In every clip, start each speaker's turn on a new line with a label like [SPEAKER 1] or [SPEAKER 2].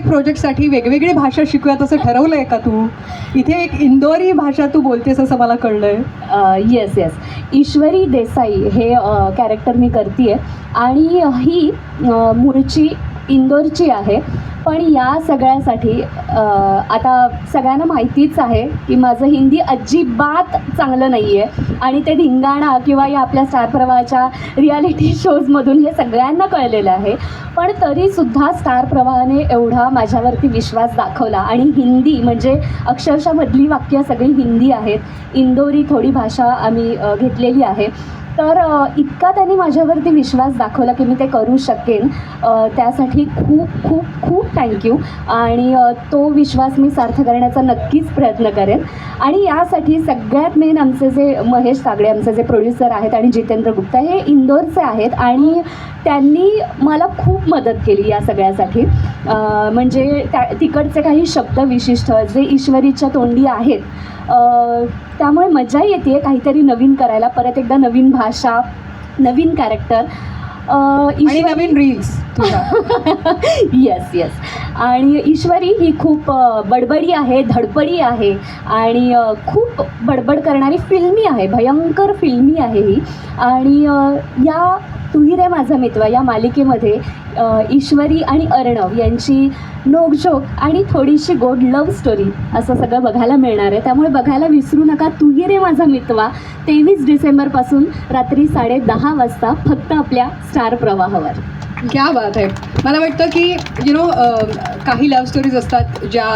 [SPEAKER 1] प्रत्येक प्रोजेक्टसाठी वेगवेगळी भाषा शिकूयात असं ठरवलं आहे का तू? इथे एक इंदोरी भाषा तू बोलतेस असं मला कळलं आहे
[SPEAKER 2] येस येस ईश्वरी देसाई हे कॅरेक्टर मी करते आहे आणि ही मूळची इंदोरची आहे. पण या सगळ्यासाठी आता सगळ्यांना माहितीच आहे की माझं हिंदी अजिबात चांगलं नाही आहे आणि ते धिंगाणा किंवा या आपल्या स्टार प्रवाहाच्या रियालिटी शोजमधून हे सगळ्यांना कळलेलं आहे. पण तरीसुद्धा स्टार प्रवाहाने एवढा माझ्यावरती विश्वास दाखवला. आणि हिंदी म्हणजे अक्षरशः मधली वाक्य सगळी हिंदी आहेत. इंदोरी थोडी भाषा आम्ही घेतलेली आहे. तर इतका त्यांनी माझ्यावरती विश्वास दाखवला की मी ते करू शकेन. त्यासाठी खूप खूप खूप थँक्यू आणि तो विश्वास मी सार्थ करण्याचा नक्कीच प्रयत्न करेन. आणि यासाठी सगळ्यात मेन आमचे जे महेश कागडे आमचे जे प्रोड्युसर आहेत आणि जितेंद्र गुप्ता हे इंदोरचे आहेत. आणि त्यांनी मला खूप मदत केली या सगळ्यासाठी. म्हणजे त्या तिकडचे काही शब्द विशिष्ट जे ईश्वरीच्या तोंडी आहेत त्यामुळे मजा येते काहीतरी नवीन करायला. परत एकदा नवीन भाषा नवीन कॅरेक्टर
[SPEAKER 1] आणि नवीन रील्स
[SPEAKER 2] येस येस आणि ईश्वरी ही खूप बडबडी आहे धडपडी आहे आणि खूप बडबड करणारी फिल्मी आहे भयंकर फिल्मी आहे ही. आणि या तुही रे माझा मित्र या मालिकेमध्ये ईश्वरी आणि अर्णव यांची नोकझोक आणि थोडीशी गोड लव्ह स्टोरी असं सगळं बघायला मिळणार आहे. त्यामुळे बघायला विसरू नका. तुही रे माझा मितवा तेवीस डिसेंबरपासून रात्री साडे दहा वाजता फक्त आपल्या स्टार प्रवाहावर.
[SPEAKER 1] क्या बात आहे. मला वाटतं की यु नो काही लव्ह स्टोरीज असतात ज्या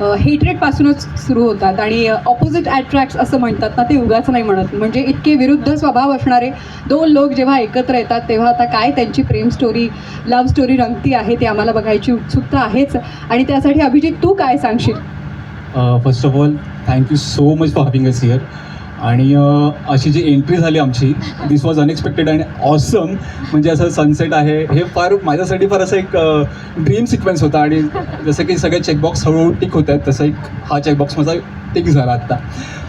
[SPEAKER 1] हेटरेटपासूनच सुरू होतात आणि ऑपोजिट ॲट्रॅक्ट्स असं म्हणतात ना ते उगाच नाही म्हणत. म्हणजे इतके विरुद्ध स्वभाव असणारे दोन लोक जेव्हा एकत्र येतात तेव्हा आता काय त्यांची प्रेम स्टोरी लव्ह स्टोरी रंगती आहे ती आम्हाला बघायची उत्सुकता आहेच. आणि त्यासाठी अभिजित तू काय सांगशील?
[SPEAKER 3] First of all thank you so much for having us here आणि अशी जी एंट्री झाली आमची this was unexpected and awesome म्हणजे असं सनसेट आहे. हे फार माझ्यासाठी फार असं एक ड्रीम सिक्वेन्स होता. आणि जसं की सगळे चेकबॉक्स हळूहळू टिक होत आहेत तसं एक हा चेकबॉक्स माझा टिक झाला आत्ता.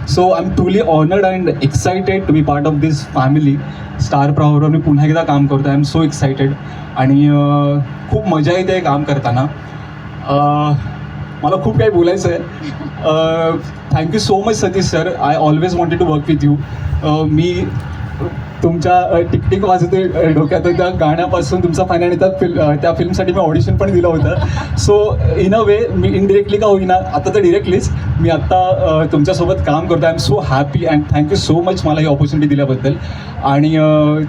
[SPEAKER 3] So I am truly honoured and excited to be part of this family Star प्रवाहावर मी पुन्हा एकदा काम करतो आय एम सो एक्सायटेड आणि खूप मजा येते काम करताना. मला खूप काही बोलायचं आहे. Thank you so much Satish sir I always wanted to work with you मी तुमच्या टिकटिक वाजते डोक्यात त्या गाण्यापासून तुमचा फायनल आणि त्या फिल्म त्या फिल्मसाठी मी ऑडिशन पण दिलं होतं. सो इन अ वे मी इनडिरेक्टली का होईना आता तर डिरेक्टलीच मी आत्ता तुमच्यासोबत काम करतो I am so happy and thank you so much मला ही ऑपॉर्च्युनिटी दिल्याबद्दल. आणि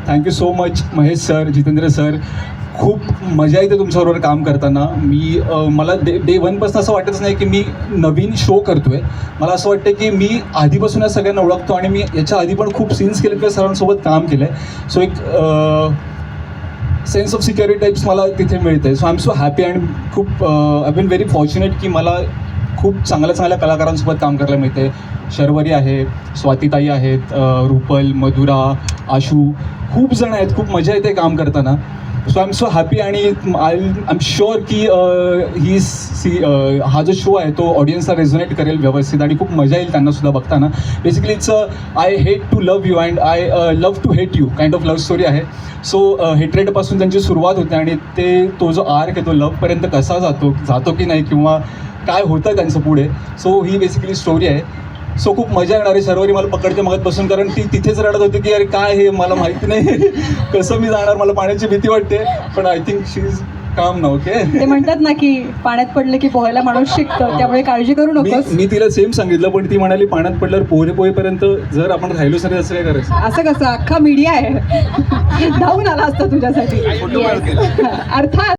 [SPEAKER 3] thank you so much Mahesh sir Jitendra sir खूप मजा येते तुमच्याबरोबर काम करताना. मी मला डे डे वनपासून असं वाटतच नाही की मी नवीन शो करतो आहे मला असं वाटतं की मी आधीपासून या सगळ्यांना ओळखतो आणि मी याच्या आधी पण खूप सीन्स केले किंवा सरांसोबत काम केलं आहे सो एक सेन्स ऑफ सिक्युरिटी टाईप्स मला तिथे मिळते so I am so happy and खूप आय बीन व्हेरी फॉर्च्युनेट की मला खूप चांगल्या चांगल्या कलाकारांसोबत काम करायला मिळते शर्वरी आहे स्वातीताई आहेत रुपल मधुरा आशू खूप जण आहेत. खूप मजा येते काम करताना. So I am so happy आणि आय आय एम शुअर की ही सी हा जो शो आहे तो ऑडियन्सला रेझोनेट करेल व्यवस्थित आणि खूप मजा येईल त्यांना सुद्धा बघताना. Basically it's I hate to love you and I love to hate you kind of love story आहे. सो हेटरेटपासून uh, त्यांची सुरुवात होते आणि ते तो जो आर्क आहे तो लव्हपर्यंत कसा जातो जातो की नाही किंवा काय होतं त्यांचं पुढे. सो ही बेसिकली स्टोरी आहे. सो खूप मजा येणार आहे. शर्वरी मला पकडते मगत बसून. कारण ती तिथेच रडत होती की अरे काय हे? मला माहिती नाही. कसं मी जाणार? मला पाण्याची भीती वाटते. पण आय थिंक शी इज काम ना ओके
[SPEAKER 1] ते म्हणतात ना की पाण्यात पडले की पोहायला माणूस शिकतो. त्यामुळे काळजी करू नकोस.
[SPEAKER 3] मी तिला सेम सांगितलं पण ती म्हणाली पाण्यात पडल्यावर पोहे पोहेपर्यंत जर आपण राहिलो सर असं काय करायचं?
[SPEAKER 1] असं कसं? अख्खा मीडिया आहे. धावून आला असता तुझ्यासाठी. अर्थात